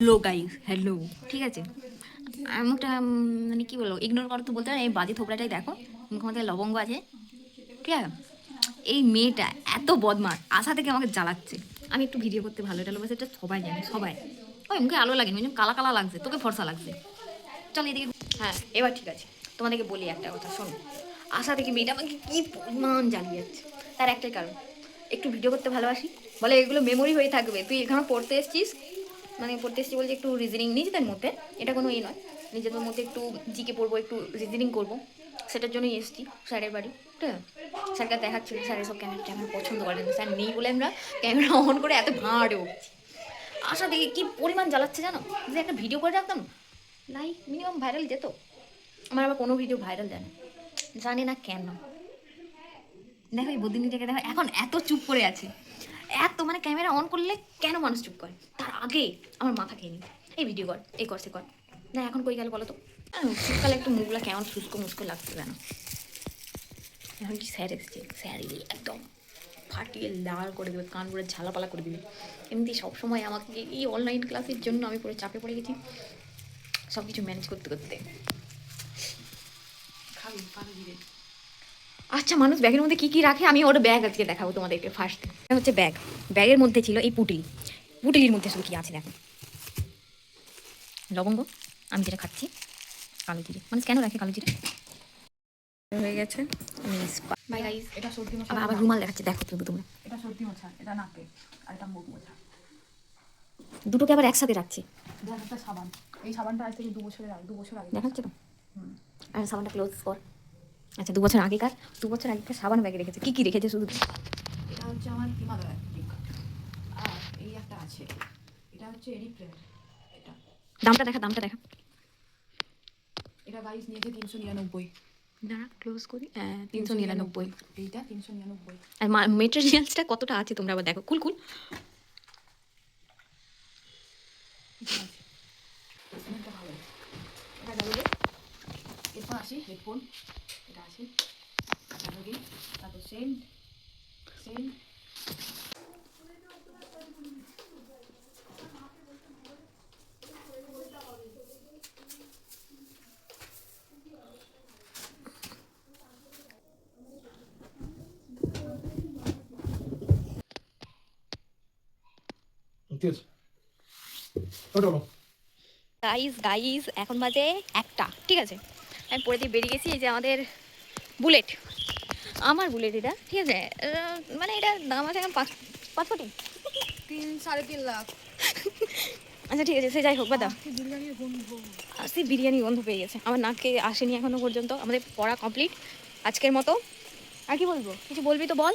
Hello guys hello ঠিক আছে? আমি একটা উম, মানে কি বলব ইগনোর করো তো বলতে পারো এই বাজে থোপড়াটাই দেখো মুখের মধ্যে লবঙ্গ আছে। ঠিক আছে? এই মেয়েটা এত বদমার আশা থেকে আমাকে জ্বালাচ্ছে। আমি একটু ভিডিও করতে ভালো এটা টালোবাসে এটা সবাই জানে সবাই। ওই মুখে আলো লাগে না কালা কালা লাগছে তোকে ফর্সা লাগছে। চল এদিকে হ্যাঁ এবার ঠিক আছে তোমাদেরকে বলি একটা কথা শোনো। আশা থেকে মেয়েটা আমাকে কি পরিমাণ জ্বালিয়ে তার একটাই কারণ একটু ভিডিও করতে ভালোবাসি বলে এগুলো মেমোরি হয়ে থাকবে তুই এখানে পড়তে এসছিস মানে পড়তে এসেছি বলছি একটু রিজনিং নিজেদের মধ্যে, এটা কোনো ইয়ে নয়। নিজেদের মধ্যে একটু জিকে পড়ব, একটু রিজনিং করব। সেটার জন্যই এসছি, স্যারের বাড়ি। ঠিক আছে? স্যারকে দেখাচ্ছিল স্যার, এসব ক্যামেরা ট্যামেরা পছন্দ করেন স্যার, নেই বলে আমরা ক্যামেরা অন করে এত ভাঁড়ে উঠছি। আশা দেখি কি পরিমাণ জ্বালাচ্ছে জানো? যে একটা ভিডিও করে রাখতাম লাইক মিনিমাম ভাইরাল যেত। আমার আবার কোনো ভিডিও ভাইরাল যায় না। জানি না কেন। দেখো এই বদিনীটাকে দেখো, এখন এত চুপ করে আছে। এত মানে ক্যামেরা অন করলে কেন মানুষ চুপ করে? তার আগে আমার মাথা খেয়ে নিই এই ভিডিও কর এই কর সে কর। না এখন কই গেল বলো তো? শীতকালে একটু মুখগুলা কেমন শুষ্ক মুস্কো লাগছে কেন এখন কি স্যার এসছে? স্যার একদম ফাটিয়ে লাল করে দেবে কান পুরো ঝালাপালা করে দিবে। এমনি সবসময় আমাকে এই অনলাইন ক্লাসের জন্য আমি পুরো চাপে পড়ে গেছি সব কিছু ম্যানেজ করতে। করতে আচ্ছা মানুষ ব্যাগের মধ্যে কি কি রাখে? আমি ওর ব্যাগ আজকে দেখাবো তোমাদেরকে ফার্স্ট হচ্ছে ব্যাগ ব্যাগের মধ্যে ছিল এই পুটলি। পুটলির মধ্যে শুধু কি আছে দেখো। লবঙ্গ আমি যেটা খাচ্ছি কালো জিরে। মানুষ কেন রাখে কালো জিরে? হয়ে গেছে বাই গাইস এটা সর্দি মশা। আবার আবার রুমাল দেখাচ্ছে দেখো তুমি তোমরা। এটা সর্দি মশা এটা নাকে আর এটা মুখ মোছা। দুটোকে আবার একসাথে রাখছি। দেখ একটা সাবান। এই সাবানটা আজ থেকে দু বছরের আগে দু বছর আগে। দেখাচ্ছে তো? আর সাবানটা ক্লোজ কর। আচ্ছা দু বছর আগেকার দু বছর আগেকার সাবান ব্যাগে রেখেছে। কি কি রেখেছে শুধু? এটা হচ্ছে আমার হিমালয় পিক আর এই একটা আছে। এটা হচ্ছে এরিপ্রেয়ার এটা। দামটা দেখা দামটা দেখা। এটা গাইস নিয়েছে তিনশো নিরানব্বই। দাঁড়া ক্লোজ করি। তিনশো নিরানব্বই। এইটা তিনশো নিরানব্বই। আর মেটেরিয়ালসটা কতটা আছে তোমরা আবার দেখো। কুল কুল এটা গেল এরপর আসি হেডফোন এটা আসি। তারপর সেন্ট বলো গাইজ গাইজ এখন বাজে একটা ঠিক আছে? আমি পরে দিয়ে বেরিয়ে গেছি এই যে আমাদের বুলেট। আমার বুলেট এটা ঠিক আছে? মানে এটা দাম আছে এখন পাঁচ পাঁচ কোটি। তিন সাড়ে তিন লাখ। আচ্ছা ঠিক আছে সে যাই হোক বা দাও বিরিয়ানির আসি বিরিয়ানি গন্ধ পেয়ে গেছে। আমার নাকে আসেনি এখনও পর্যন্ত। আমাদের পড়া কমপ্লিট আজকের মতো। আর কি বলব? কিছু বলবি তো বল।